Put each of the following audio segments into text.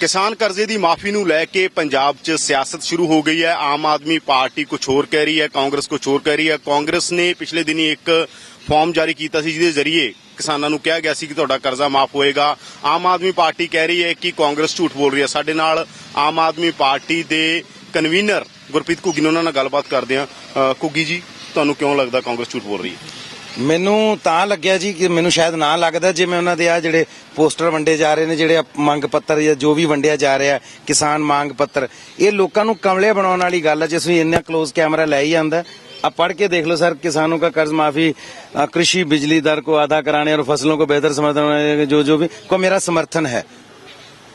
ਕਿਸਾਨ ਕਰਜ਼ੇ ਦੀ ਮਾਫੀ ਨੂੰ ਲੈ ਕੇ ਪੰਜਾਬ 'ਚ ਸਿਆਸਤ ਸ਼ੁਰੂ ਹੋ ਗਈ ਹੈ। ਆਮ ਆਦਮੀ ਪਾਰਟੀ ਕੁਝ ਹੋਰ ਕਹਿ ਰਹੀ ਹੈ, ਕਾਂਗਰਸ ਕੁਝ ਹੋਰ ਕਹਿ ਰਹੀ ਹੈ। ਕਾਂਗਰਸ ਨੇ ਪਿਛਲੇ ਦਿਨੀ ਇੱਕ ਫਾਰਮ ਜਾਰੀ ਕੀਤਾ ਸੀ, ਜਿਹਦੇ ਜ਼ਰੀਏ ਕਿਸਾਨਾਂ ਨੂੰ ਕਿਹਾ ਗਿਆ ਸੀ ਕਿ ਤੁਹਾਡਾ ਕਰਜ਼ਾ ਮਾਫ ਹੋਏਗਾ। ਆਮ ਆਦਮੀ ਪਾਰਟੀ ਕਹਿ ਰਹੀ ਹੈ ਕਿ ਕਾਂਗਰਸ ਝੂਠ ਬੋਲ ਰਹੀ ਹੈ। ਸਾਡੇ ਨਾਲ ਆਮ ਆਦਮੀ ਪਾਰਟੀ ਦੇ ਕਨਵੀਨਰ ਗੁਰਪ੍ਰੀਤ ਘੁੱਗੀ ਨੇ ਉਹਨਾਂ ਨਾਲ ਗੱਲਬਾਤ ਕਰਦੇ ਆ ਘੁੱਗੀ ਜੀ, ਤੁਹਾਨੂੰ ਕਿਉਂ ਲੱਗਦਾ ਕਾਂਗਰਸ ਝੂਠ ਬੋਲ ਰਹੀ ਹੈ? ਮੈਨੂੰ ਤਾਂ ਲੱਗਿਆ ਜੀ ਕਿ ਮੈਨੂੰ ਸ਼ਾਇਦ ਨਾ ਲੱਗਦਾ ਜਿਵੇਂ ਉਹਨਾਂ ਦੇ ਆ ਜਿਹੜੇ ਪੋਸਟਰ ਵੰਡੇ ਜਾ ਰਹੇ ਨੇ, ਜਿਹੜੇ ਮੰਗ ਪੱਤਰ ਜਾਂ ਜੋ ਵੀ ਵੰਡਿਆ ਜਾ ਰਿਹਾ, ਕਿਸਾਨ ਮੰਗ ਪੱਤਰ। ਇਹ ਲੋਕਾਂ ਨੂੰ ਕਮਲੇ ਬਣਾਉਣ ਵਾਲੀ ਗੱਲ ਹੈ, ਜੇ ਤੁਸੀਂ ਇੰਨਾ ক্লোਜ਼ ਕੈਮਰਾ ਲੈ ਹੀ ਆਂਦਾ आप ਪੜ ਕੇ ਦੇਖ ਲਓ ਸਰ किसानों का ਕਰਜ਼ ਮਾਫ਼ੀ ਕ੍ਰਿਸ਼ੀ ਬਿਜਲੀ ਦਰ ਕੋ आधा ਕਰਾਣੇ ਔਰ ਫਸਲੋਂ को बेहतर समर्थन ਜੋ जो भी को मेरा समर्थन है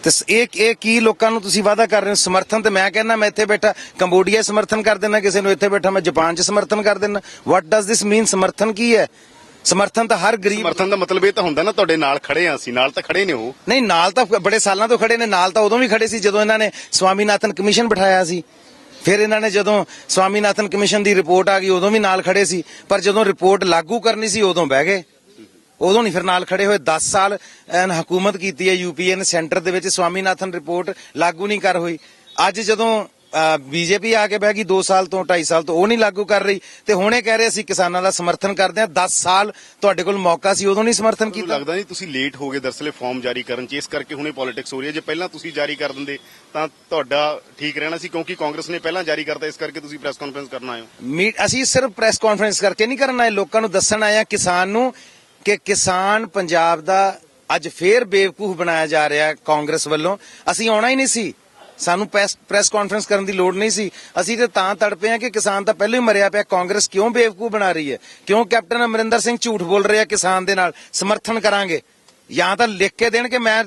ਤੇ ਇਹ ਇਹ ਕੀ ਲੋਕਾਂ ਨੂੰ ਤੁਸੀਂ ਵਾਅਦਾ ਕਰ ਰਹੇ ਹੋ? ਸਮਰਥਨ ਤੇ ਮੈਂ ਕਹਿੰਦਾ ਮੈਂ ਇੱਥੇ ਬੈਠਾ। ਕੰਬੋਡੀਆ ਸਮਰਥਨ ਕਰ ਦੇਣਾ ਕਿਸੇ ਨੂੰ ਇੱਥੇ ਬੈਠਾ ਮੈਂ ਜਾਪਾਨ 'ਚ ਸਮਰਥਨ ਕਰ ਦੇਣਾ ਵਾਟ ਡਸ ਦਿਸ ਮੀਨ ਸਮਰਥਨ ਕੀ ਹੈ? ਸਮਰਥਨ ਤਾਂ ਹਰ ਗਰੀਬ ਸਮਰਥਨ ਦਾ ਮਤਲਬ ਇਹ ਤਾਂ ਹੁੰਦਾ ਨਾ ਤੁਹਾਡੇ ਨਾਲ ਖੜੇ ਆ ਅਸੀਂ ਨਾਲ ਤਾਂ ਖੜੇ ਨੇ ਉਹ। ਨਹੀਂ ਨਾਲ ਤਾਂ ਬੜੇ ਸਾਲਾਂ ਤੋਂ ਖੜੇ ਨੇ ਨਾਲ ਤਾਂ ਉਦੋਂ ਵੀ ਖੜੇ ਸੀ ਜਦੋਂ ਇਹਨਾਂ ਨੇ ਸਵਾਮੀਨਾਥਨ ਕਮਿਸ਼ਨ ਬਿਠਾਇਆ ਸੀ। ਫਿਰ ਇਹਨਾਂ ਨੇ ਜਦੋਂ ਸਵਾਮੀਨਾਥਨ ਕਮਿਸ਼ਨ ਦੀ ਰਿਪੋਰਟ ਆ ਗਈ ਉਦੋਂ ਵੀ ਨਾਲ ਖੜੇ ਸੀ। ਪਰ ਜਦੋਂ ਰਿਪੋਰਟ ਲਾਗੂ ਕਰਨੀ ਸੀ ਉਦੋਂ ਬਹਿ ਗਏ। ਉਦੋਂ ਨਹੀਂ ਫਿਰ ਨਾਲ ਖੜੇ ਹੋਏ 10 ਸਾਲ ਐਨ ਹਕੂਮਤ ਕੀਤੀ ਹੈ ਯੂਪੀਏ ਨੇ ਸੈਂਟਰ ਦੇ ਵਿੱਚ ਸਵਾਮੀਨਾਥਨ ਰਿਪੋਰਟ ਲਾਗੂ ਨਹੀਂ ਕਰ ਹੋਈ। ਅੱਜ ਜਦੋਂ ਬੀਜੇਪੀ ਆ ਕੇ ਬਹਿ ਗਈ 2 ਸਾਲ ਤੋਂ 2.5 ਸਾਲ ਤੋਂ ਉਹ ਨਹੀਂ ਲਾਗੂ ਕਰ ਰਹੀ। ਤੇ ਹੁਣੇ ਕਹਿ ਰਹੇ ਅਸੀਂ ਕਿਸਾਨਾਂ ਦਾ ਸਮਰਥਨ ਕਰਦੇ ਹਾਂ। 10 ਸਾਲ ਤੁਹਾਡੇ ਕੋਲ ਮੌਕਾ ਸੀ ਉਦੋਂ ਨਹੀਂ ਸਮਰਥਨ ਕੀਤਾ। ਲੱਗਦਾ ਨਹੀਂ ਤੁਸੀਂ ਲੇਟ ਹੋ ਗਏ ਦਰਸਲੇ ਫਾਰਮ ਜਾਰੀ ਕਰਨ ਚ। ਇਸ ਕਰਕੇ ਹੁਣੇ ਪੋਲਿਟਿਕਸ ਹੋ ਰਹੀ ਹੈ। ਜੇ ਪਹਿਲਾਂ ਤੁਸੀਂ ਜਾਰੀ ਕਰ ਦਿੰਦੇ ਤਾਂ ਤੁਹਾਡਾ ਠੀਕ ਰਹਿਣਾ ਸੀ ਕਿਉਂਕਿ ਕਾਂਗਰਸ ਨੇ ਪਹਿਲਾਂ ਜਾਰੀ ਕਰਤਾ। ਇਸ ਕਰਕੇ ਤੁਸੀਂ ਪ੍ਰੈਸ ਕਾਨਫਰੰਸ ਕਰਨ ਆਏ ਹੋ। ਮੀ ਅਸੀਂ ਸਿਰਫ ਪ੍ਰੈਸ ਕਾਨਫਰੰਸ ਕਰਕੇ ਨਹੀਂ ਕਰਨ ਆਏ। ਲੋਕਾਂ ਨੂੰ ਦੱਸਣ ਆਏ ਆ ਕਿਸਾਨ ਨੂੰ ਕਿ ਕਿਸਾਨ ਪੰਜਾਬ ਦਾ ਅੱਜ ਫੇਰ ਬੇਵਕੂਫ ਬਣਾਇਆ ਜਾ ਰਿਹਾ ਕਾਂਗਰਸ ਵੱਲੋਂ। ਅਸੀਂ ਆਉਣਾ ਹੀ ਨਹੀਂ ਸੀ। ਸਾਨੂੰ ਪ੍ਰੈਸ ਪ੍ਰੈਸ ਕਾਨਫਰੰਸ ਕਰਨ ਦੀ ਲੋੜ ਨਹੀਂ ਸੀ। ਅਸੀਂ ਤੇ ਤਾਂ ਤੜਪੇ ਆ ਕਿ ਕਿਸਾਨ ਤਾਂ ਪਹਿਲਾਂ ਹੀ ਮਰਿਆ ਪਿਆ। ਕਾਂਗਰਸ ਕਿਉਂ ਬੇਵਕੂਫ ਬਣਾ ਰਹੀ ਹੈ? ਕਿਉਂ ਕੈਪਟਨ ਅਮਰਿੰਦਰ ਸਿੰਘ ਝੂਠ ਬੋਲ ਰਿਹਾ ਕਿਸਾਨ ਦੇ ਨਾਲ? ਸਮਰਥਨ ਕਰਾਂਗੇ। ਜਾਂ ਤਾਂ ਲਿਖ ਕੇ ਦੇਣ ਕਿ ਮੈਂ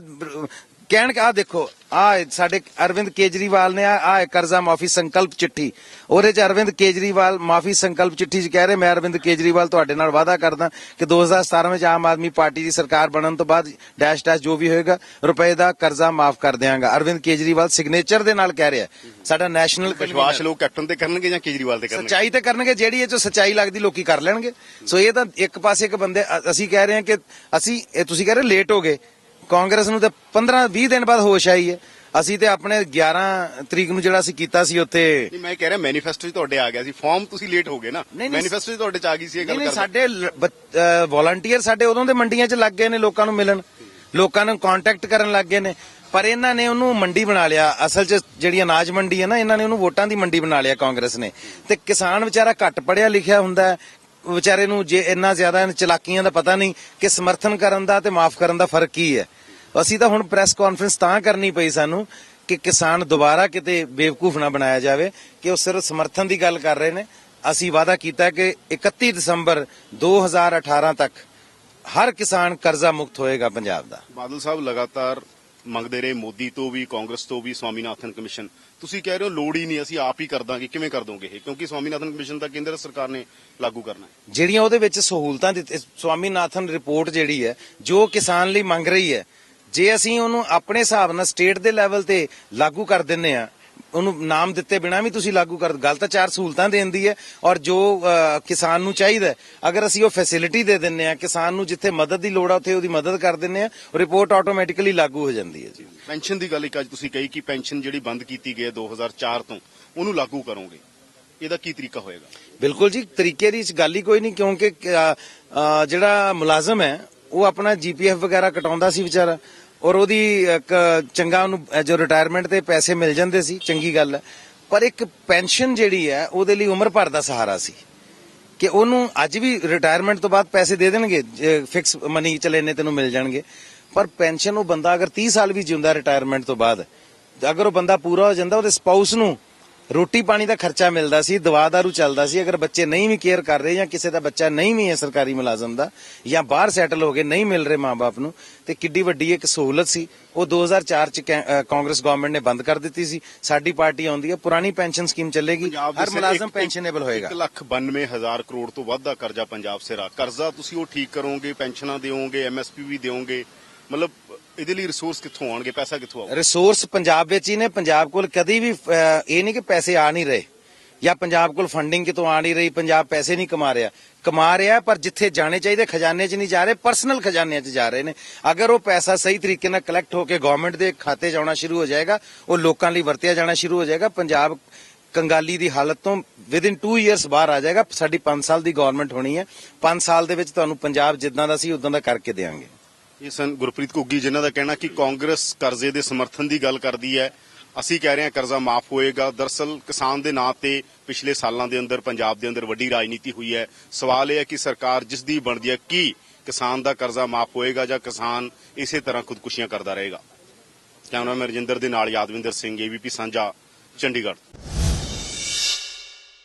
ਕਹਿਣ ਕਿ ਆ ਦੇਖੋ ਆ ਸਾਡੇ ਅਰਵਿੰਦ ਕੇਜਰੀਵਾਲ ਨੇ ਆ ਕਰਜ਼ਾ ਮਾਫੀ ਸੰਕਲਪ ਚਿੱਠੀ। ਉਹਦੇ ਚ ਅਰਵਿੰਦ ਕੇਜਰੀਵਾਲ ਮਾਫੀ ਸੰਕਲਪ ਚਿੱਠੀ ਚ ਕਹਿ ਰਹੇ ਮੈਂ ਅਰਵਿੰਦ ਕੇਜਰੀਵਾਲ ਤੁਹਾਡੇ ਨਾਲ ਵਾਅਦਾ ਕਰਦਾ ਕਿ 2017 ਵਿੱਚ ਆਮ ਆਦਮੀ ਪਾਰਟੀ ਦੀ ਸਰਕਾਰ ਬਣਨ ਤੋਂ ਬਾਅਦ ਡੈਸ਼ ਡੈਸ਼ ਜੋ ਵੀ ਹੋਏਗਾ ਰੁਪਏ ਦਾ ਕਰਜ਼ਾ ਮਾਫ ਕਰ ਦਿਆਂਗਾ। ਅਰਵਿੰਦ ਕੇਜਰੀਵਾਲ ਸਿਗਨੇਚਰ ਦੇ ਨਾਲ ਕਹਿ ਰਿਹਾ। ਸਾਡਾ ਨੈਸ਼ਨਲ ਵਿਸ਼ਵਾਸ ਲੋਕ ਕੈਪਟਨ ਤੇ ਕਰਨਗੇ ਜਾਂ ਕੇਜਰੀਵਾਲ ਤੇ ਕਰਨਗੇ? ਸੱਚਾਈ ਤੇ ਕਰਨਗੇ ਜਿਹੜੀ ਇਹ ਚ ਸੱਚਾਈ ਲੱਗਦੀ ਲੋਕੀ ਕਰ ਲੈਣਗੇ। ਸੋ ਇਹ ਤਾਂ ਇੱਕ ਪਾਸੇ ਇੱਕ ਬੰਦੇ ਅਸੀਂ ਕਹਿ ਰਹੇ ਹਾਂ ਕਿ ਅਸੀਂ ਤੁਸੀਂ ਕਹਿ ਰਹੇ ਲੇਟ ਹੋ ਗਏ। ਕਾਂਗਰਸ ਨੂੰ ਤਾਂ 15 20 ਦਿਨ ਬਾਅਦ ਹੋਸ਼ ਆਈ ਹੈ। ਅਸੀਂ ਤੇ ਆਪਣੇ 11 ਤਰੀਕ ਨੂੰ ਜਿਹੜਾ ਅਸੀਂ ਕੀਤਾ ਸੀ ਉੱਥੇ ਨਹੀਂ ਮੈਂ ਕਹਿ ਰਿਹਾ ਮੈਨੀਫੈਸਟੋ ਤੁਹਾਡੇ ਆ ਗਿਆ ਸੀ। ਫਾਰਮ ਤੁਸੀਂ ਲੇਟ ਹੋ ਗਏ ਨਾ। ਮੈਨੀਫੈਸਟੋ ਤੁਹਾਡੇ 'ਚ ਆ ਗਈ ਸੀ ਇਹ ਗੱਲ ਨਹੀਂ ਸਾਡੇ ਵੋਲੰਟੀਅਰ ਸਾਡੇ ਉਦੋਂ ਦੇ ਮੰਡੀਆਂ 'ਚ ਲੱਗ ਗਏ ਨੇ ਲੋਕਾਂ ਨੂੰ ਮਿਲਣ। ਲੋਕਾਂ ਨੂੰ ਕੰਟੈਕਟ ਕਰਨ ਲੱਗ ਗਏ ਨੇ। ਪਰ ਇਹਨਾਂ ਨੇ ਉਹਨੂੰ ਮੰਡੀ ਬਣਾ ਲਿਆ। ਅਸਲ 'ਚ ਜਿਹੜੀ ਅਨਾਜ ਮੰਡੀ ਹੈ ਨਾ ਇਹਨਾਂ ਨੇ ਉਹਨੂੰ ਵੋਟਾਂ ਦੀ ਮੰਡੀ ਬਣਾ ਲਿਆ ਕਾਂਗਰਸ ਨੇ। ਤੇ ਕਿਸਾਨ ਵਿਚਾਰਾ ਘੱਟ ਪੜਿਆ ਲਿਖਿਆ ਹੁੰਦਾ ਵਿਚਾਰੇ ਨੂੰ ਜੇ ਇੰਨਾ ਜ਼ਿਆਦਾ ਇਹਨਾਂ ਚਲਾਕੀਆਂ ਦਾ ਪਤਾ ਨਹੀਂ ਕਿ ਸਮਰਥਨ ਕਰਨ ਦਾ ਤੇ ਮਾਫ ਕਰਨ ਦਾ ਫ਼ਰਕ ਕੀ ਹੈ। ਅਸੀਂ ਤਾਂ ਹੁਣ ਪ੍ਰੈਸ ਕਾਨਫਰੰਸ ਤਾਂ ਕਰਨੀ ਪਈ ਸਾਨੂੰ ਕਿ ਕਿਸਾਨ ਦੁਬਾਰਾ ਕਿਤੇ ਬੇਵਕੂਫ ਨਾ ਬਣਾਇਆ ਜਾਵੇ ਕਿ ਉਹ ਸਿਰਫ ਸਮਰਥਨ ਦੀ ਗੱਲ ਕਰ ਰਹੇ ਨੇ। ਅਸੀਂ ਵਾਅਦਾ ਕੀਤਾ ਕਿ 31 ਦਸੰਬਰ 2018 ਤੱਕ ਹਰ ਕਿਸਾਨ ਕਰਜ਼ਾ ਮੁਕਤ ਹੋਏਗਾ ਪੰਜਾਬ ਦਾ। ਬਾਦਲ ਸਾਹਿਬ ਲਗਾਤਾਰ ਮੰਗਦੇ ਰਹੇ ਮੋਦੀ ਤੋਂ ਵੀ, ਕਾਂਗਰਸ ਤੋਂ ਵੀ, ਸਵਾਮੀਨਾਥਨ ਕਮਿਸ਼ਨ। ਤੁਸੀਂ ਕਹਿ ਰਹੇ ਹੋ ਲੋੜ ਹੀ ਨਹੀਂ, ਅਸੀਂ ਆਪ ਹੀ ਕਰ ਦਾਂਗੇ। ਕਿਵੇਂ ਕਰ ਦੋਗੇ ਇਹ? ਕਿਉਂਕਿ ਸਵਾਮੀਨਾਥਨ ਕਮਿਸ਼ਨ ਤਾਂ ਕੇਂਦਰ ਸਰਕਾਰ ਨੇ ਲਾਗੂ ਕਰਨਾ ਹੈ। ਜਿਹੜੀਆਂ ਉਹਦੇ ਵਿੱਚ ਸਹੂਲਤਾਂ ਦਿੱਤੀ ਸਵਾਮੀਨਾਥਨ ਰਿਪੋਰਟ ਜਿਹੜੀ ਹੈ, ਜੋ ਕਿਸਾਨ ਲਈ ਮੰਗ ਰਹੀ ਹੈ, ਜੇ ਅਸੀਂ ਉਹਨੂੰ ਆਪਣੇ ਹਿਸਾਬ ਨਾਲ ਸਟੇਟ ਦੇ ਲੈਵਲ ਤੇ ਲਾਗੂ ਕਰ ਦਿੰਨੇ ਆ ਉਹਨੂੰ ਨਾਮ ਦਿੱਤੇ ਬਿਨਾ ਵੀ ਤੁਸੀਂ ਲਾਗੂ ਕਰ ਗੱਲ ਤਾਂ ਚਾਰ ਸਹੂਲਤਾਂ ਦੇਣ ਦੀ ਹੈ ਔਰ ਜੋ ਕਿਸਾਨ ਨੂੰ ਚਾਹੀਦਾ ਹੈ, ਅਗਰ ਅਸੀਂ ਉਹ ਫੈਸਿਲਿਟੀ ਦੇ ਦਿੰਨੇ ਆ ਕਿਸਾਨ ਨੂੰ ਜਿੱਥੇ ਮਦਦ ਦੀ ਲੋੜ ਆ ਉੱਥੇ ਉਹਦੀ ਮਦਦ ਕਰ ਦਿੰਨੇ ਆ ਰਿਪੋਰਟ ਆਟੋਮੈਟਿਕਲੀ ਲਾਗੂ ਹੋ ਜਾਂਦੀ ਹੈ ਜੀ। ਪੈਨਸ਼ਨ ਦੀ ਗੱਲ ਇੱਕ ਅੱਜ ਤੁਸੀਂ ਕਹੀ ਕਿ ਪੈਨਸ਼ਨ ਜਿਹੜੀ ਬੰਦ ਕੀਤੀ ਗਈ ਹੈ 2004 ਤੋਂ ਉਹਨੂੰ ਲਾਗੂ ਕਰੋਗੇ। ਇਹਦਾ ਕੀ ਤਰੀਕਾ ਹੋਏਗਾ? ਬਿਲਕੁਲ ਜੀ ਤਰੀਕੇ ਦੀ ਇਸ ਗੱਲ ਹੀ ਕੋਈ ਨਹੀਂ ਕਿਉਂਕਿ ਜਿਹੜਾ ਮੁਲਾਜ਼ਮ ਹੈ ਉਹ ਆਪਣਾ ਜੀਪੀਐਫ ਵਗੈਰਾ ਕਟਾਉਂਦਾ ਸੀ ਵਿਚਾਰਾ। ਔਰ ਉਹਦੀ ਇੱਕ ਚੰਗਾ ਉਹਨੂੰ ਜੋ ਰਿਟਾਇਰਮੈਂਟ ਤੇ ਪੈਸੇ ਮਿਲ ਜਾਂਦੇ ਸੀ, ਚੰਗੀ ਗੱਲ ਹੈ। ਪਰ ਇੱਕ ਪੈਨਸ਼ਨ ਜਿਹੜੀ ਹੈ, ਉਹਦੇ ਲਈ ਉਮਰ ਭਰ ਦਾ ਸਹਾਰਾ ਸੀ। ਕਿ ਉਹਨੂੰ ਅੱਜ ਵੀ ਰਿਟਾਇਰਮੈਂਟ ਤੋਂ ਬਾਅਦ ਪੈਸੇ ਦੇ ਦੇਣਗੇ ਫਿਕਸ ਮਨੀ ਚਲੇ ਨੇ ਤੈਨੂੰ ਮਿਲ ਜਾਣਗੇ। ਪਰ ਪੈਨਸ਼ਨ ਉਹ ਬੰਦਾ ਅਗਰ 30 ਸਾਲ ਵੀ ਜਿਉਂਦਾ ਰਿਟਾਇਰਮੈਂਟ ਤੋਂ ਬਾਅਦ, ਅਗਰ ਉਹ ਬੰਦਾ ਪੂਰਾ ਹੋ ਜਾਂਦਾ, ਉਹਦੇ ਸਪਾਊਸ ਨੂੰ ਰੋਟੀ ਪਾਣੀ ਦਾ ਖਰਚਾ ਮਿਲਦਾ ਸੀ ਦਵਾ ਦਾਰੂ ਚੱਲਦਾ ਸੀ ਅਗਰ ਬੱਚੇ ਨਹੀਂ ਵੀ ਕੇਅਰ ਕਰ ਰਹੇ ਜਾਂ ਕਿਸੇ ਦਾ ਬੱਚਾ ਨਹੀਂ ਵੀ ਹੈ ਸਰਕਾਰੀ ਮੁਲਾਜ਼ਮ ਦਾ ਜਾਂ ਬਾਹਰ ਸੈਟਲ ਹੋ ਗਏ ਨਹੀਂ ਮਿਲ ਰਹੇ ਮਾਪੇ ਨੂੰ ਤੇ ਕਿੱਡੀ ਵੱਡੀ ਇੱਕ ਸਹੂਲਤ ਸੀ। ਉਹ 2004 ਚ ਕਾਂਗਰਸ ਗਵਰਨਮੈਂਟ ਨੇ ਬੰਦ ਕਰ ਦਿੱਤੀ ਸੀ। ਸਾਡੀ ਪਾਰਟੀ ਆਉਂਦੀ ਹੈ ਪੁਰਾਣੀ ਪੈਨਸ਼ਨ ਸਕੀਮ ਚੱਲੇਗੀ ਹਰ ਮੁਲਾਜ਼ਮ ਪੈਨਸ਼ਨੇਬਲ ਹੋਏਗਾ। 1 ਲੱਖ 92 ਹਜ਼ਾਰ ਕਰੋੜ ਤੋਂ ਵੱਧ ਦਾ ਕਰਜ਼ਾ ਪੰਜਾਬ ਸਿਰ ਕਰਜ਼ਾ ਤੁਸੀਂ ਉਹ ਠੀਕ ਕਰੋਗੇ ਪੈਨਸ਼ਨਾਂ ਦਿਓਗੇ ਐਮਐਸਪੀ ਵੀ ਦਿਓਗੇ ਮਤਲਬ ਇਹਦੇ ਲਈ ਰਿਸੋਰਸ ਕਿੱਥੋਂ ਆਉਣਗੇ? ਪੈਸਾ ਕਿੱਥੋਂ ਆਊਗਾ? ਰਿਸੋਰਸ ਪੰਜਾਬ ਵਿੱਚ ਹੀ ਨੇ। ਪੰਜਾਬ ਕੋਲ ਕਦੀ ਵੀ ਅਹ, ਇਹ ਨਹੀਂ ਕਿ ਪੈਸੇ ਆ ਨਹੀਂ ਰਹੇ ਜਾਂ ਪੰਜਾਬ ਕੋਲ ਫੰਡਿੰਗ ਕਿਤੋਂ ਆ ਨਹੀਂ ਰਹੀ ਪੰਜਾਬ ਪੈਸੇ ਨਹੀਂ ਕਮਾ ਰਿਹਾ। ਕਮਾ ਰਿਹਾ ਪਰ ਜਿੱਥੇ ਜਾਣੇ ਚਾਹੀਦੇ ਖਜ਼ਾਨੇ 'ਚ ਨਹੀਂ ਜਾ ਰਹੇ ਪਰਸਨਲ ਖਜ਼ਾਨਿਆਂ 'ਚ ਜਾ ਰਹੇ ਨੇ। ਅਗਰ ਉਹ ਪੈਸਾ ਸਹੀ ਤਰੀਕੇ ਨਾਲ ਕਲੈਕਟ ਹੋ ਕੇ ਗਵਰਨਮੈਂਟ ਦੇ ਖਾਤੇ 'ਚ ਆਉਣਾ ਸ਼ੁਰੂ ਹੋ ਜਾਏਗਾ ਉਹ ਲੋਕਾਂ ਲਈ ਵਰਤਿਆ ਜਾਣਾ ਸ਼ੁਰੂ ਹੋ ਜਾਏਗਾ ਪੰਜਾਬ ਕੰਗਾਲੀ ਦੀ ਹਾਲਤ ਤੋਂ ਵਿਦਿਨ 2 ਇਅਰਸ ਬਾਹਰ ਆ ਜਾਏਗਾ। ਸਾਡੀ 5 ਸਾਲ ਦੀ ਗਵਰਨਮੈਂਟ ਹੋਣੀ ਹੈ। 5 ਸਾਲ ਦੇ ਵਿੱਚ ਤੁਹਾਨੂੰ ਪੰਜਾਬ ਜਿੱਦਾਂ ਦਾ ਸੀ ਉਦਾਂ ਦਾ ਕਰਕੇ ਦੇਵਾਂਗੇ। ਇਹ ਸਨ ਗੁਰਪ੍ਰੀਤ ਘੁੱਗੀ, ਜਿਨ੍ਹਾਂ ਦਾ ਕਹਿਣਾ ਕਿ ਕਾਂਗਰਸ ਕਰਜ਼ੇ ਦੇ ਸਮਰਥਨ ਦੀ ਗੱਲ ਕਰਦੀ ਹੈ। ਅਸੀਂ ਕਹਿ ਰਹੇ ਹਾਂ ਕਰਜ਼ਾ ਮਾਫ ਹੋਏਗਾ। ਦਰਸਲ ਕਿਸਾਨ ਦੇ ਨਾਂ ਤੇ ਪਿਛਲੇ ਸਾਲਾਂ ਦੇ ਅੰਦਰ, ਪੰਜਾਬ ਦੇ ਅੰਦਰ ਵੱਡੀ ਰਾਜਨੀਤੀ ਹੋਈ ਹੈ। ਸਵਾਲ ਇਹ ਹੈ ਕਿ ਸਰਕਾਰ ਜਿਸ ਦੀ ਬਣਦੀ ਹੈ, ਕੀ ਕਿਸਾਨ ਦਾ ਕਰਜ਼ਾ ਮਾਫ ਹੋਏਗਾ ਜਾਂ ਕਿਸਾਨ ਇਸੇ ਤਰ੍ਹਾਂ ਖੁਦਕੁਸ਼ੀਆਂ ਕਰਦਾ ਰਹੇਗਾ? ਕੈਮਰਾਮੈਨ ਰਜਿੰਦਰ ਦੇ ਨਾਲ ਯਾਦਵਿੰਦਰ ਸਿੰਘ, ਏਬੀਪੀ ਸਾਂਝਾ, ਚੰਡੀਗੜ੍ਹ।